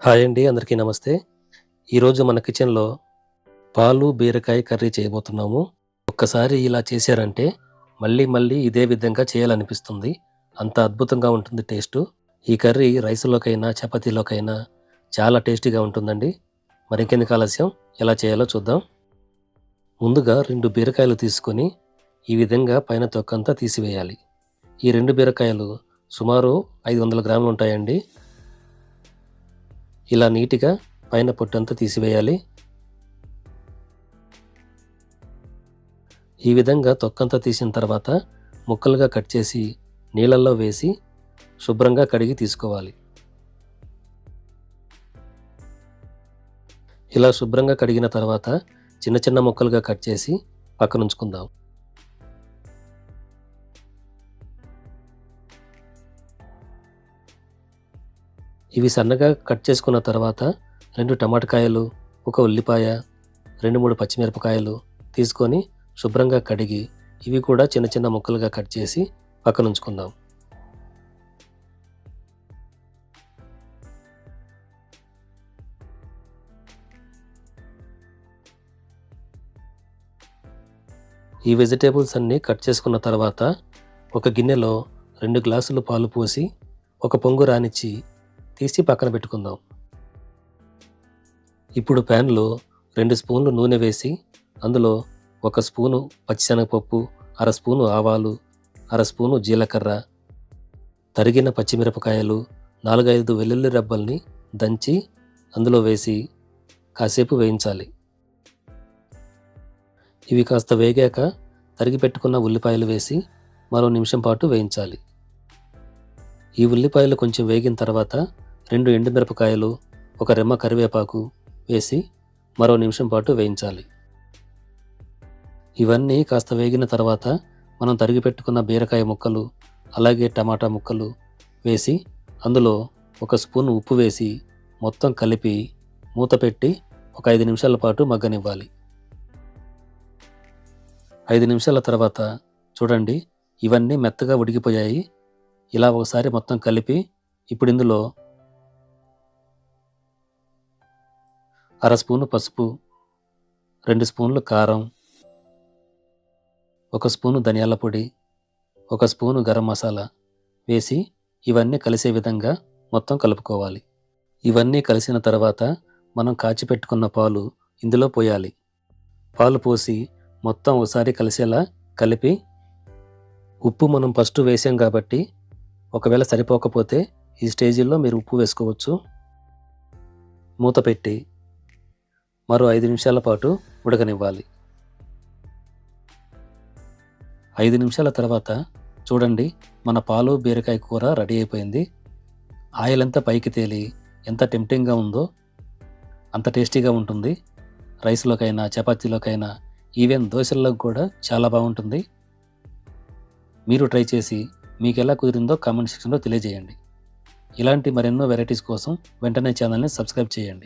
Hi అండి అందరికీ నమస్తే. ఈరోజు మన కిచెన్లో పాలు బీరకాయ కర్రీ చేయబోతున్నాము. ఒక్కసారి ఇలా చేశారంటే మళ్ళీ మళ్ళీ ఇదే విధంగా చేయాలనిపిస్తుంది. అంత అద్భుతంగా ఉంటుంది టేస్ట్. ఈ కర్రీ రైస్లోకైనా చపాతీలోకైనా చాలా టేస్టీగా ఉంటుందండి. మరింకెందుకు ఆలస్యం? ఎలా చేయాలో చూద్దాం. ముందుగా రెండు బీరకాయలు తీసుకొని ఈ విధంగా పైన తొక్కంతా తీసివేయాలి. ఈ రెండు బీరకాయలు సుమారు ఐదు వందల గ్రాములు ఉంటాయండి. ఇలా నీట్గా పైన పొట్టంతా తీసివేయాలి. ఈ విధంగా తొక్కంతా తీసిన తర్వాత ముక్కలుగా కట్ చేసి నీళ్ళల్లో వేసి శుభ్రంగా కడిగి తీసుకోవాలి. ఇలా శుభ్రంగా కడిగిన తర్వాత చిన్న చిన్న ముక్కలుగా కట్ చేసి పక్కనుంచుకుందాం. ఇవి సన్నగా కట్ చేసుకున్న తర్వాత రెండు టమాటకాయలు ఒక ఉల్లిపాయ రెండు మూడు పచ్చిమిరపకాయలు తీసుకొని శుభ్రంగా కడిగి ఇవి కూడా చిన్న చిన్న ముక్కలుగా కట్ చేసి పక్కన ఉంచుకుందాం. ఈ వెజిటేబుల్స్ అన్నీ కట్ చేసుకున్న తర్వాత ఒక గిన్నెలో రెండు గ్లాసులు పాలు పోసి ఒక పొంగు రానిచ్చి తీసి పక్కన పెట్టుకుందాం. ఇప్పుడు ప్యాన్లో రెండు స్పూన్లు నూనె వేసి అందులో ఒక స్పూను పచ్చిశనగపప్పు అర స్పూను ఆవాలు అర స్పూను జీలకర్ర తరిగిన పచ్చిమిరపకాయలు నాలుగైదు వెల్లుల్లి రెబ్బల్ని దంచి అందులో వేసి కాసేపు వేయించాలి. ఇవి కాస్త వేగాక తరిగి పెట్టుకున్న ఉల్లిపాయలు వేసి మరో నిమిషం పాటు వేయించాలి. ఈ ఉల్లిపాయలు కొంచెం వేగిన తర్వాత రెండు ఎండుమిరపకాయలు ఒక రెమ్మ కరివేపాకు వేసి మరో నిమిషం పాటు వేయించాలి. ఇవన్నీ కాస్త వేగిన తర్వాత మనం తరిగి పెట్టుకున్న బీరకాయ ముక్కలు అలాగే టమాటా ముక్కలు వేసి అందులో ఒక స్పూన్ ఉప్పు వేసి మొత్తం కలిపి మూత పెట్టి ఒక ఐదు నిమిషాల పాటు మగ్గనివ్వాలి. ఐదు నిమిషాల తర్వాత చూడండి ఇవన్నీ మెత్తగా ఉడికిపోయాయి. ఇలా ఒకసారి మొత్తం కలిపి ఇప్పుడు ఇందులో అర స్పూను పసుపు రెండు స్పూన్లు కారం ఒక స్పూను ధనియాల పొడి ఒక స్పూను గరం మసాలా వేసి ఇవన్నీ కలిసే విధంగా మొత్తం కలుపుకోవాలి. ఇవన్నీ కలిసిన తర్వాత మనం కాచిపెట్టుకున్న పాలు ఇందులో పోయాలి. పాలు పోసి మొత్తం ఒకసారి కలిసేలా కలిపి ఉప్పు మనం ఫస్ట్ వేసాం కాబట్టి ఒకవేళ సరిపోకపోతే ఈ స్టేజీల్లో మీరు ఉప్పు వేసుకోవచ్చు. మూత పెట్టి మరో ఐదు నిమిషాల పాటు ఉడకనివ్వాలి. ఐదు నిమిషాల తర్వాత చూడండి మన పాలు బీరకాయ కూర రెడీ అయిపోయింది. ఆయిల్ ఎంత పైకి తేలి ఎంత టెంప్టింగ్గా ఉందో అంత టేస్టీగా ఉంటుంది. రైస్లోకైనా చపాతీలోకైనా ఈవెన్ దోశల్లోకి కూడా చాలా బాగుంటుంది. మీరు ట్రై చేసి మీకు ఎలా కుదిరిందో కామెంట్ సెక్షన్లో తెలియజేయండి. ఇలాంటి మరెన్నో వెరైటీస్ కోసం వెంటనే ఛానల్ని సబ్స్క్రైబ్ చేయండి.